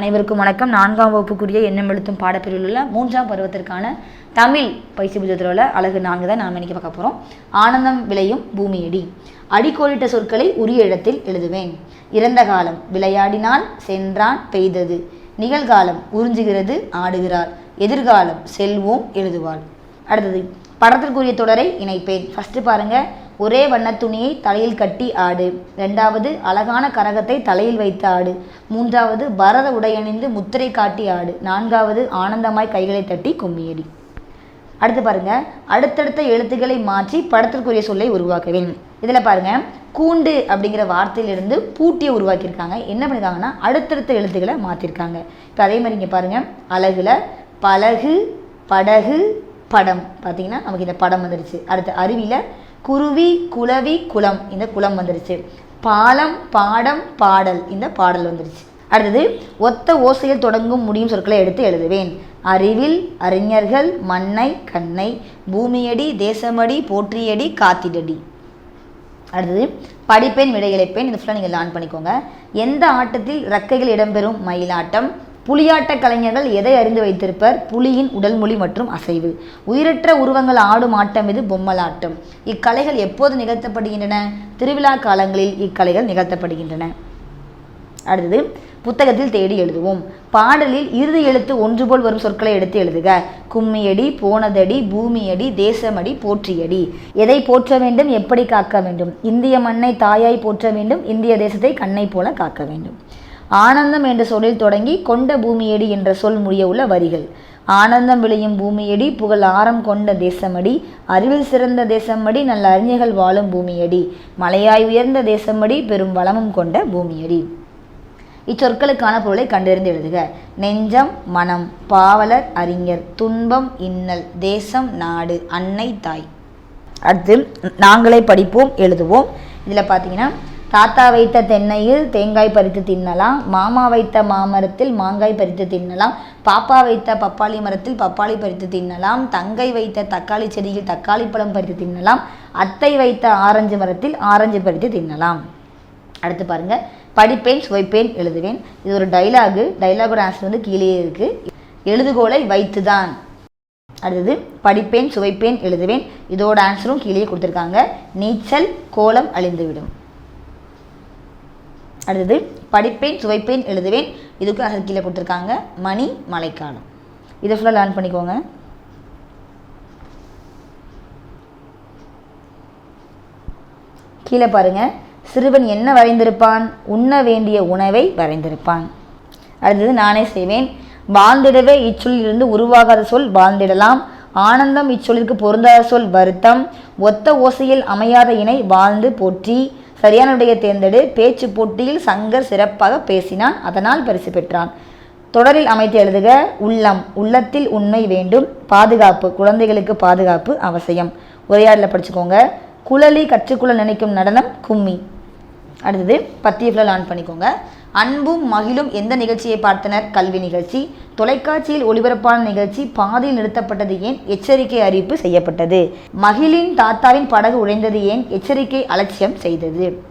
அனைவருக்கும் வணக்கம். நான்காம் வகுப்புக்குரிய எண்ணம் எழுத்தும் பாடப்பிரிவில் உள்ள மூன்றாம் பருவத்திற்கான தமிழ் பயிற்சி புத்தகத்தில் உள்ள அழகு நான்கு தான் நாம் இன்னைக்கு பார்க்க போகிறோம் ஆனந்தம் விளையும் பூமியடி. அடிக்கோடிட்ட சொற்களை உரிய இடத்தில் எழுதுவேன். இறந்த காலம் விளையாடினால் சென்றான் பெய்தது. நிகழ்காலம் உறிஞ்சுகிறது ஆடுகிறார் எதிர்காலம் செல்வோம் எழுதுவாள். அடுத்தது படத்திற்குரிய தொடரை இணைப்பேன். ஃபஸ்ட்டு பாருங்க. ஒரே வண்ண துணியை தலையில் கட்டி ஆடு. ரெண்டாவது அழகான கரகத்தை தலையில் வைத்து ஆடு. மூன்றாவது பரத உடையணிந்து முத்திரை காட்டி ஆடு. நான்காவது ஆனந்தமாய் கைகளை தட்டி கும்மியடி. அடுத்து பாருங்க. அடுத்தடுத்த எழுத்துக்களை மாற்றி படத்திற்குரிய சொல்லை உருவாக்குவேன். இதில் பாருங்க. கூண்டு அப்படிங்கிற வார்த்தையிலிருந்து பூட்டியை உருவாக்கியிருக்காங்க. என்ன பண்ணியிருக்காங்கன்னா அடுத்தடுத்த எழுத்துக்களை மாற்றிருக்காங்க இப்போ அதே மாதிரி இங்கே பாருங்க. அழகுல பலகு படகு படம். பார்த்தீங்கன்னா நமக்கு இந்த படம் வந்துருச்சு. அடுத்து அருவியில் குருவி குலவி குளம். இந்த குளம் வந்துருச்சு. பாலம் பாடம் பாடல். இந்த பாடல் வந்துருச்சு. அடுத்தது ஒத்த ஓசையில் தொடங்கும் முடியும் சொற்களை எடுத்து எழுதுவேன். அறிவில் அறிஞர்கள் மண்ணை கண்ணை பூமியடி தேசமடி போற்றியடி காத்திடடி. அடுத்தது படிப்பேன் விடையளிப்பேன். இந்த ஃபுல்லாக நீங்கள் லேர்ன் பண்ணிக்கோங்க. எந்த ஆட்டத்தில் ரக்கைகள் இடம்பெறும்? மயிலாட்டம் புலியாட்ட கலைஞர்கள் எதை அறிந்து வைத்திருப்பர்? புலியின் உடல் மொழி மற்றும் அசைவு. உயிரற்ற உருவங்கள் ஆடும் ஆட்டம் இது பொம்மலாட்டம். இக்கலைகள் எப்போது நிகழ்த்தப்படுகின்றன? திருவிழா காலங்களில் இக்கலைகள் நிகழ்த்தப்படுகின்றன. அடுத்தது புத்தகத்தில் தேடி எழுதுவோம். பாடலில் இறுதி எழுத்து ஒன்று போல் வரும் சொற்களை எடுத்து எழுதுக. கும்மியடி போனதடி பூமியடி தேசமடி போற்றியடி. எதை போற்ற வேண்டும்? எப்படி காக்க வேண்டும்? இந்திய மண்ணை தாயாய் போற்ற வேண்டும். இந்திய தேசத்தை கண்ணை போல காக்க வேண்டும். ஆனந்தம் என்ற சொல்லில் தொடங்கி கொண்ட பூமியடி என்ற சொல் முடிய உள்ள வரிகள். ஆனந்தம் விளையும் பூமியடி புகழ் ஆரம் கொண்ட தேசமடி அறிவில் சிறந்த தேசமடி நல்ல அறிஞர்கள் வாழும் பூமியடி மலையாய் உயர்ந்த தேசமடி பெரும் வளமும் கொண்ட பூமியடி. இச்சொற்களுக்கான பொருளை கண்டறிந்து எழுதுக. நெஞ்சம் மனம் பாவலர் அறிஞர் துன்பம் இன்னல் தேசம் நாடு அன்னை தாய். அடுத்து நாங்களே படிப்போம் எழுதுவோம். இதில் பார்த்தீங்கன்னா தாத்தா வைத்த தென்னையில் தேங்காய் பறித்து தின்னலாம் மாமா வைத்த மாமரத்தில் மாங்காய் பறித்து தின்னலாம் பாப்பா வைத்த பப்பாளி மரத்தில் பப்பாளி பறித்து தின்னலாம் தங்கை வைத்த தக்காளி செடியில் தக்காளி பழம் பறித்து தின்னலாம் அத்தை வைத்த ஆரஞ்சு மரத்தில் ஆரஞ்சு பறித்து தின்னலாம். அடுத்து பாருங்க படிப்பேன் சுவைப்பேன் எழுதுவேன். இது ஒரு டைலாகு டைலாகோட ஆன்சர் வந்து கீழே இருக்கு. எழுதுகோலை வைத்து தான் அடுத்தது படிப்பேன் சுவைப்பேன் எழுதுவேன். இதோட ஆன்சரும் கீழே கொடுத்துருக்காங்க. நீச்சல் கோலம் அழிந்துவிடும். அடுத்தது படிப்பேன் சுவைப்பேன் எழுதுவேன். இதுக்கு அது கீழே கொடுத்துருக்காங்க மணி மழைக்காலம். இதை ஃபுல்லாக லேர்ன் பண்ணிக்கோங்க. கீழே பாருங்க. சிறுவன் என்ன வரைந்திருப்பான்? உண்ண வேண்டிய உணவை வரைந்திருப்பான். அடுத்தது நானே செய்வேன். வாழ்ந்திடவே இச்சொல்லிலிருந்து உருவாகாத சொல் வாழ்ந்திடலாம். ஆனந்தம் இச்சொல்லிற்கு பொருந்தாத சொல் வருத்தம். ஒத்த ஓசையில் அமையாத இணை வாழ்ந்து போற்றி. சரியான விடையை தேர்ந்தெடு. பேச்சு போட்டியில் சங்கர் சிறப்பாக பேசினான். அதனால் பரிசு பெற்றான். தொடரில் அமைத்து எழுதுக உள்ளம் உள்ளத்தில் உண்மை வேண்டும். பாதுகாப்பு குழந்தைகளுக்கு பாதுகாப்பு அவசியம். உரையாடல படிச்சுக்கோங்க. குழலி கற்றுக்குள்ள நினைக்கும் நடனம் கும்மி. அடுத்தது பத்திய ஃபுல்லாக லேர்ன் பண்ணிக்கோங்க. அன்பும் மகிழும் எந்த நிகழ்ச்சியை பார்த்தனர்? கல்வி நிகழ்ச்சி. தொலைக்காட்சியில் ஒளிபரப்பான நிகழ்ச்சி பாதியில் நிறுத்தப்பட்டது ஏன்? எச்சரிக்கை அறிவிப்பு செய்யப்பட்டது. மகிழின் தாத்தாவின் படகு உடைந்தது ஏன்? எச்சரிக்கை அலட்சியம் செய்தது.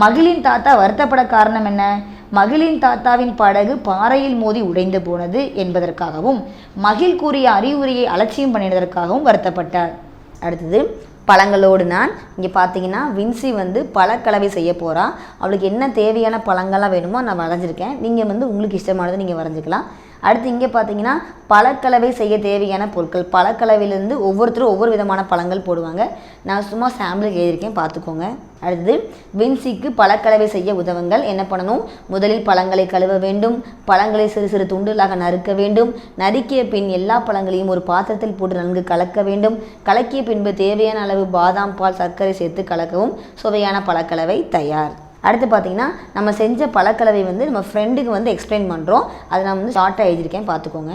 மகிழின் தாத்தா வருத்தப்பட காரணம் என்ன? மகிழின் தாத்தாவின் படகு பாறையில் மோதி உடைந்து போனது என்பதற்காகவும் மகிழ் கூறிய அறிவுரையை அலட்சியம் பண்ணினதற்காகவும் வருத்தப்பட்டார். அடுத்தது பழங்களோடு நான் இங்கே பார்த்தீங்கன்னா வின்சி வந்து பழக்கலவை செய்ய போகிறா அவளுக்கு என்ன தேவையான பழங்கள்லாம் வேணுமோ நான் வரைஞ்சிருக்கேன். நீங்கள் வந்து உங்களுக்கு இஷ்டமானதை நீங்கள் வரைஞ்சிக்கலாம். அடுத்து இங்கே பார்த்தீங்கன்னா பழக்கலவை செய்ய தேவையான பொருட்கள். பழக்கலவையிலேருந்து ஒவ்வொருத்தரும் ஒவ்வொரு விதமான பழங்கள் போடுவாங்க. நான் சும்மா சாம்பிளுக்கு எழுதியிருக்கேன் பார்த்துக்கோங்க. அடுத்தது வின்சிக்கு பழக்கலவை செய்ய உதவுங்கள். என்ன பண்ணணும்? முதலில் பழங்களை கழுவ வேண்டும். பழங்களை சிறு சிறு துண்டுகளாக நறுக்க வேண்டும். நறுக்கிய பின் எல்லா பழங்களையும் ஒரு பாத்திரத்தில் போட்டு நன்கு கலக்க வேண்டும். கலக்கிய பின்பு தேவையான அளவு பாதாம் பால் சர்க்கரை சேர்த்து கலக்கவும். சுவையான பழக்கலவை தயார். அடுத்து பார்த்தீங்கன்னா நம்ம செஞ்ச பழக்கலவை வந்து நம்ம ஃப்ரெண்டுக்கு வந்து எக்ஸ்பிளைன் பண்ணுறோம் அதை நான் வந்து ஷார்ட்டாக எழுதியிருக்கேன் பார்த்துக்கோங்க.